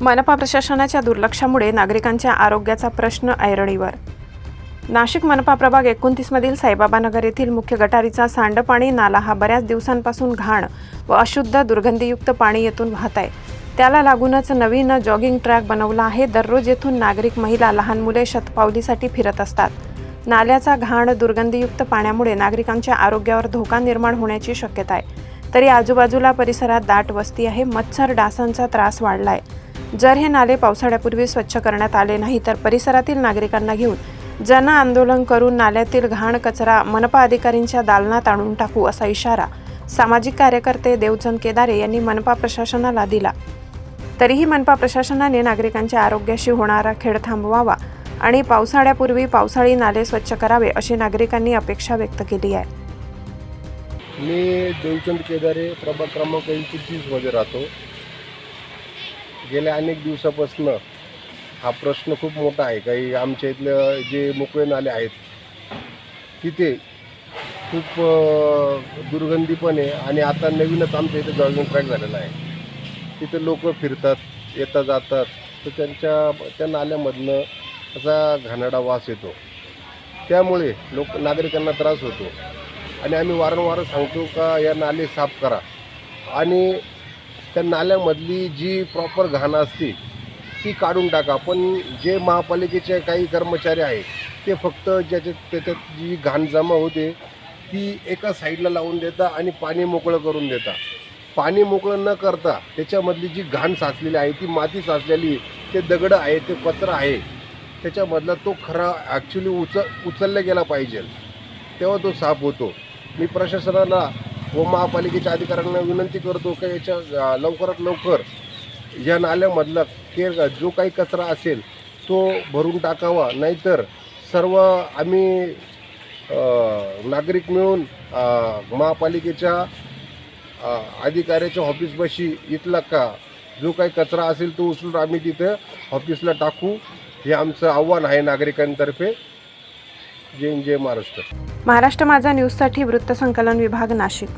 मनपा प्रशासनाच्या दुर्लक्षामुळे नागरिकांच्या आरोग्याचा प्रश्न ऐरणीवर. नाशिक मनपा प्रभाग एकोणतीसमधील साईबाबानगर येथील मुख्य गटारीचा सांडपाणी नाला हा बऱ्याच दिवसांपासून घाण व अशुद्ध दुर्गंधीयुक्त पाणी येथून वाहत आहे त्याला लागूनच नवीन जॉगिंग ट्रॅक बनवला आहे. दररोज येथून नागरिक महिला लहान मुले शतपावलीसाठी फिरत असतात. नाल्याचा घाण दुर्गंधीयुक्त पाण्यामुळे नागरिकांच्या आरोग्यावर धोका निर्माण होण्याची शक्यता आहे. तरी आजूबाजूला परिसरात दाट वस्ती आहे. मच्छर डासांचा त्रास वाढला आहे जर हे नाले पावसाळ्यापूर्वी स्वच्छ करण्यात आले नाही तर परिसरातील नागरिकांना घेऊन जन आंदोलन करून नाल्यातील घाण कचरा मनपा अधिकारींच्या दालनात आणून टाकू असा इशारा सामाजिक कार्यकर्ते देवचंद केदारे यांनी मनपा प्रशासनाला दिला. तरीही मनपा प्रशासनाने नागरिकांच्या आरोग्याशी होणारा खेळ थांबवावा आणि पावसाळ्यापूर्वी पावसाळी नाले स्वच्छ करावे अशी नागरिकांनी अपेक्षा व्यक्त केली आहे. मी देवचंद केदारे प्रभाग क्रमांक एकोणतीसमध्ये राहतो. गेल्या अनेक दिवसापासून हा प्रश्न खूप मोठा आहे. काही आमच्या इथलं जे मोकळे नाले आहेत तिथे खूप दुर्गंधी पण आहे आणि आता नवीनच आमच्या इथे जॉगिंग ट्रॅक झालेला आहे. तिथे लोक फिरतात येतात जातात. तर त्यांच्या त्या नाल्यामधनं असा घाणाडा वास येतो. त्यामुळे लोक नागरिकांना त्रास होतो. आणि आम्ही वारंवार सांगतो का या नाले साफ करा. आणि त्या नाल्यामधली जी प्रॉपर घाण असते ती काढून टाका. पण जे महापालिकेचे काही कर्मचारी आहेत ते फक्त ज्याच्यात त्याच्यात जी घाण जमा होते ती एका साईडला लावून देता आणि पाणी मोकळं करून देता. पाणी मोकळं न करता त्याच्यामधली जी घाण साचलेली आहे ती माती साचलेली ते दगडं आहे ते कचरा आहे त्याच्यामधला तो खरा ॲक्च्युली उच उचलला गेला पाहिजे. तेव्हा तो साफ होतो. मी प्रशासनाला व महापालिकेच्या अधिकाऱ्यांना विनंती करतो की याच्या लवकरात लवकर या नाल्यामधला के जो काही कचरा असेल तो भरून टाकावा. नाहीतर सर्व आम्ही नागरिक मिळून महापालिकेच्या अधिकाऱ्याच्या ऑफिसपाशी इथला का जो काही कचरा असेल तो उचलून आम्ही तिथं ऑफिसला टाकू. हे आमचं आव्हान आहे नागरिकांतर्फे. जय जय महाराष्ट्र. महाराष्ट्र माझा न्यूजसाठी वृत्तसंकलन विभाग नाशिक.